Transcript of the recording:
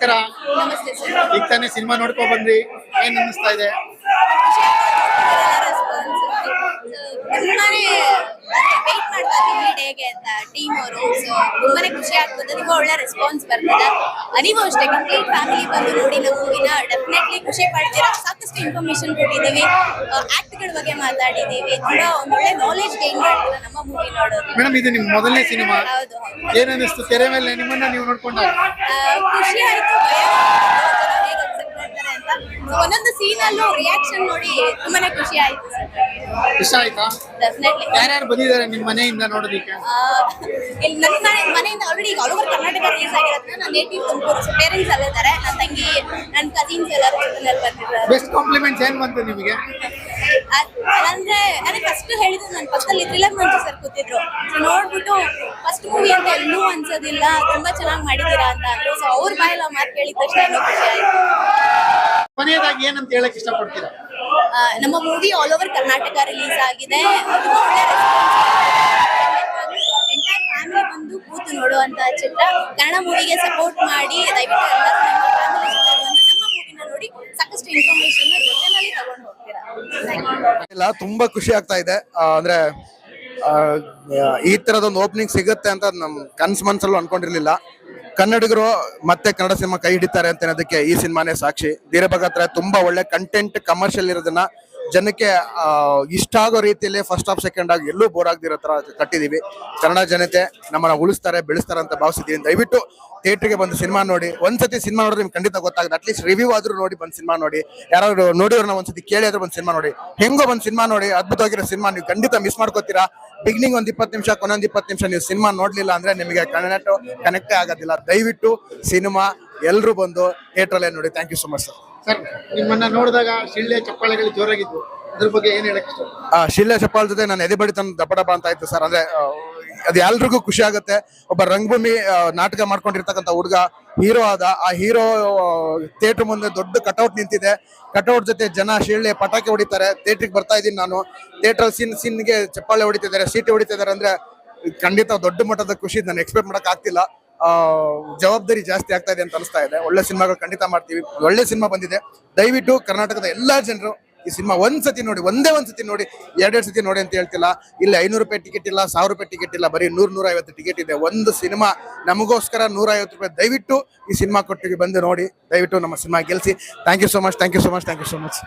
ಈಗ ತಾನೇ ಸಿನಿಮಾ ನೋಡ್ಕೊ ಬಂದ್ರಿ. ಏನ್ ಅನ್ನಿಸ್ತಾ ಇದೆ ರೆಸ್ಪಾನ್ಸ್ ತುಂಬಾನೇ ವೇಟ್ ಮಾಡ್ತಾ ಇದ್ದೀವಿ ಡೇಗೆ ಅಂತ ಟೀಮ್ ಅವರು ಸೊ ತುಂಬಾನೇ ಖುಷಿ ಆಗ್ತದೆ. ತುಂಬಾ ಒಳ್ಳೆ ರೆಸ್ಪಾನ್ಸ್ ಬರ್ತದೆ. ನೀವು ಅಷ್ಟೇ ಕಂಪ್ಲೀಟ್ ಫ್ಯಾಮಿಲಿ ಬಂದು ನೋಡಿ ನಾವು ಮೂವಿನ ಡೆಫಿನೆಟ್ಲಿ ಖುಷಿ ಪಡ್ತೀರಾ? ಸಾಕಷ್ಟು ಇನ್ಫಾರ್ಮೇಶನ್ ಕೊಟ್ಟಿದ್ದೀವಿ. ಆಕ್ಟ್ಗಳ ಬಗ್ಗೆ ಮಾತಾಡಿದ್ದೀವಿ. ತುಂಬಾ ಒಂದು ಒಳ್ಳೆ ನಾಲೆಜ್ ಗೇನ್ ಮಾಡ್ತೀರಾ ನಮ್ಮ ಮೂವಿ ನೋಡೋದು ಮೇಡಮ್ ಇದು ನಿಮ್ಮ ಮೊದಲನೇ ಸಿನಿಮಾ ಹೌದು ತೆರೆ ಮೇಲೆ ನಿಮ್ಮನ್ನ ನೀವು ನೋಡ್ಕೊಂಡು ಖುಷಿ ಆಯ್ತು ಭಯ ಸೀನ್ ಅಲ್ಲೂ ರಿಯಾಕ್ಷನ್ ನೋಡಿ ತುಂಬಾನೇ ಖುಷಿ ಆಯ್ತು ಇಷ್ಟ ಆಯ್ತಾ? ಡೆಫಿನೆಟ್ಲಿ ಯಾರ್ಯಾರು ಬಂದಿದ್ದಾರೆ ನಿಮ್ ಮನೆಯಿಂದ ನೋಡೋದಿಕ್ಕೆ? ಇಲ್ಲಿ ನನ್ನ ಮನೆ ಮನೆಯಿಂದ ಆಲ್ರೆಡಿ ಈಗ ಆಲ್ ಓವರ್ ಕರ್ನಾಟಕ ರಿಲೀಸ್ ಆಗಿರೋದ್ರಿಂದ ನನ್ನ ನೇಟಿವ್ ತುಮಕೂರು ಸೊ ಪೇರೆಂಟ್ಸ್ ಅಲ್ಲೇ ಇದ್ದಾರೆ ನನ್ನ ತಂಗಿ ನನ್ನ ಕಸಿನ್ಸ್ ಎಲ್ಲರೂ ಜೊತೆನಲ್ಲಿ ಬಂದಿದ್ದಾರೆ. ಬೆಸ್ಟ್ ಕಾಂಪ್ಲಿಮೆಂಟ್ಸ್ ಏನ್ ಬಂತು ನಿಮಗೆ? ಅಂದ್ರೆ ಅದೇ ಫಸ್ಟ್ ಹೇಳಿದ್ರು ನನ್ನ ಪಕ್ಕದಲ್ಲಿ ಥ್ರಿಲ್ಲರ್ ಮಂಚು ಸರ್ ಕೂತಿದ್ರು. ಸೊ ನೋಡ್ಬಿಟ್ಟು ಫಸ್ಟ್ ಮೂವಿ ಅಂತ ಎಲ್ಲೂ ಅನ್ಸೋದಿಲ್ಲ ತುಂಬಾ ಚೆನ್ನಾಗಿ ಮಾಡಿದೀರಾ ಅಂತ ಅಂದ್ರು. ಸೊ ಅವ್ರ ಬಾಯಲ್ಲ ಮಾತು ಕೇಳಿದ ತಕ್ಷಣ ಖುಷಿ ಆಯ್ತು. ಕೊನೆಯದಾಗಿ ಏನಂತ ಹೇಳಕ್ ಇಷ್ಟಪಡ್ತೀರಾ? ನಮ್ಮ movie all over Karnataka release ಆಗಿದೆ. ಎಂಟೈರ್ ಫ್ಯಾಮಿಲಿ ಬಂದು ಕೂತು ನೋಡುವಂತ ಚಿತ್ರ. ಕನ್ನಡ ಮೂವಿಗೆ ಸಪೋರ್ಟ್ ಮಾಡಿ ದಯವಿಟ್ಟು ಎಲ್ಲರೂ ನಮ್ಮ ಫ್ಯಾಮಿಲಿ ಜೊತೆ ಬಂದು ನಮ್ಮ ಮೂವಿನ ನೋಡಿ ಸಾಕಷ್ಟು ಇನ್ಫಾರ್ಮೇಶನ್ ಜೊತೆನಲ್ಲಿ ತಗೊಂಡು ಹೋಗ್ತೀರಾ. Thank you. ಇಲ್ಲ ತುಂಬಾ ಖುಷಿ ಆಗ್ತಾ ಇದೆ. ಅಂದ್ರೆ ಆ, ಈ ತರದೊಂದು ಓಪನಿಂಗ್ ಸಿಗುತ್ತೆ ಅಂತ ನಮ್ ಕನ್ಸ್ ಮನ್ಸಲ್ಲೂ ಅನ್ಕೊಂಡಿರ್ಲಿಲ್ಲ. ಕನ್ನಡಿಗರು ಮತ್ತೆ ಕನ್ನಡ ಸಿನಿಮಾ ಕೈ ಹಿಡಿತಾರೆ ಅಂತ ಅನ್ನೋದಕ್ಕೆ ಈ ಸಿನಿಮಾನೇ ಸಾಕ್ಷಿ. ಹತ್ರ ತುಂಬಾ ಒಳ್ಳೆ ಕಂಟೆಂಟ್ ಕಮರ್ಷಿಯಲ್ ಇರೋದನ್ನ ಜನಕ್ಕೆ ಇಷ್ಟ ಆಗೋ ರೀತಿಯಲ್ಲಿ ಫಸ್ಟ್ ಆಫ್ ಸೆಕೆಂಡ್ ಆಗಿ ಎಲ್ಲೂ ಬೋರ್ ಆಗದಿರೋ ತರ ಕಟ್ಟಿದೀವಿ. ಕನ್ನಡ ಜನತೆ ನಮ್ಮನ್ನ ಉಳಿಸ್ತಾರೆ, ಬೆಳೆಸ್ತಾರೆ ಅಂತ ಭಾವಿಸಿದೀವಿ. ದಯವಿಟ್ಟು ಥಿಯೇಟರ್ಗೆ ಬಂದು ಸಿನಿಮಾ ನೋಡಿ. ಒಂದ್ಸತಿ ಸಿನಿಮಾ ನೋಡಿದ್ರೆ ನಿಮ್ಗೆ ಖಂಡಿತ ಗೊತ್ತಾಗುತ್ತೆ. ಅಟ್ಲೀಸ್ಟ್ ರಿವ್ಯೂ ಆದ್ರೂ ನೋಡಿ ಬಂದು ಸಿನಿಮಾ ನೋಡಿ. ಯಾರಾದ್ರೂ ನೋಡಿವ್ರನ್ನ ಒಂದ್ಸತಿ ಕೇಳಿ ಆದ್ರೂ ಬಂದು ಸಿನಿಮಾ ನೋಡಿ. ಹೆಂಗೋ ಬಂದು ಸಿನಿಮಾ ನೋಡಿ. ಅದ್ಭುತವಾಗಿರೋ ಸಿನಿಮಾ ನೀವು ಖಂಡಿತ ಮಿಸ್ ಮಾಡ್ಕೋತೀರಾ? ಬಿಗಿನಿಂಗ್ ಒಂದ್ ಇಪ್ಪತ್ತು ನಿಮಿಷ ಕೊನೊಂದ್ ಇಪ್ಪತ್ತು ನಿಮಿಷ ನೀವು ಸಿನಿಮಾ ನೋಡ್ಲಿಲ್ಲ ಅಂದ್ರೆ ನಿಮಗೆ ಕನೆಕ್ಟ್ ಕನೆಕ್ಟೇ ಆಗೋದಿಲ್ಲ. ದಯವಿಟ್ಟು ಸಿನಿಮಾ ಎಲ್ಲರೂ ಬಂದು ಥಿಯೇಟ್ರಲ್ಲೇ ನೋಡಿ. Thank you so much sir sir, ನಿಮ್ಮನ್ನ ನೋಡಿದಾಗ ಶಿಳ್ಳೆ ಚಪ್ಪಾಳೆಗಳು ಜೋರಾಗಿದ್ವು. ಅದ್ರ ಬಗ್ಗೆ ಏನ್ ಜೊತೆ ನಾನು ಎದೆ ಬಡಿ ತನ್ನ ದಪ್ಪ ಡಬ್ಬ ಅಂತ ಆಯ್ತು ಸರ್. ಅಂದ್ರೆ ಅದು ಎಲ್ರಿಗೂ ಖುಷಿ ಆಗುತ್ತೆ. ಒಬ್ಬ ರಂಗಭೂಮಿ ನಾಟಕ ಮಾಡ್ಕೊಂಡಿರ್ತಕ್ಕಂಥ ಹುಡುಗ, ಹೀರೋ ಆದ. ಆ ಹೀರೋ ಥಿಯೇಟರ್ ಮುಂದೆ ದೊಡ್ಡ ಕಟೌಟ್ ನಿಂತಿದೆ. ಕಟೌಟ್ ಜೊತೆ ಜನ ಶಿಳ್ಳೆ ಪಟಾಕಿ ಹೊಡಿತಾರೆ. ಥಿಯೇಟ್ರಿಗೆ ಬರ್ತಾ ಇದ್ದೀನಿ ನಾನು. ಥಿಯೇಟರ್ ಸಿನ್, ಸಿನ್ಗೆ ಚಪ್ಪಾಳೆ ಹೊಡಿತಿದ್ದಾರೆ, ಸೀಟಿ ಹೊಡಿತಿದ್ದಾರೆ ಅಂದ್ರೆ ಖಂಡಿತ ದೊಡ್ಡ ಮಟ್ಟದ ಖುಷಿ. ನಾನು ಎಕ್ಸ್ಪೆಕ್ಟ್ ಮಾಡಕ್ ಆಗ್ತಿಲ್ಲ. ಜವಾಬ್ದಾರಿ ಜಾಸ್ತಿ ಆಗ್ತಾ ಇದೆ ಅಂತ ಅನಿಸ್ತಾ ಇದೆ. ಒಳ್ಳೆ ಸಿನಿಮಾಗಳು ಖಂಡಿತ ಮಾಡ್ತೀವಿ. ಒಳ್ಳೆ ಸಿನಿಮಾ ಬಂದಿದೆ. ದಯವಿಟ್ಟು ಕರ್ನಾಟಕದ ಎಲ್ಲಾ ಜನರು ಈ ಸಿನಿಮಾ ಒಂದ್ ಸತಿ ನೋಡಿ, ಒಂದೇ ಒಂದ್ ಸತಿ ನೋಡಿ, ಎರಡೆರಡು ಸತಿ ನೋಡಿ ಅಂತ ಹೇಳ್ತಿಲ್ಲ. ಇಲ್ಲಿ ಐನೂರು ರೂಪಾಯಿ ಟಿಕೆಟ್ ಇಲ್ಲ, ಸಾವಿರ ರೂಪಾಯಿ ಟಿಕೆಟ್ ಇಲ್ಲ, ಬರೀ ನೂರ್ ನೂರ ಐವತ್ತು ಟಿಕೆಟ್ ಇದೆ. ಒಂದು ಸಿನಿಮಾ ನಮಗೋಸ್ಕರ ನೂರ ಐವತ್ತು ರೂಪಾಯಿ ದಯವಿಟ್ಟು ಈ ಸಿನಿಮಾ ಕೊಟ್ಟಿಗೆ ಬಂದು ನೋಡಿ. ದಯವಿಟ್ಟು ನಮ್ಮ cinema ಗೆಲ್ಸಿ. Thank you so much thank you so much thank you so much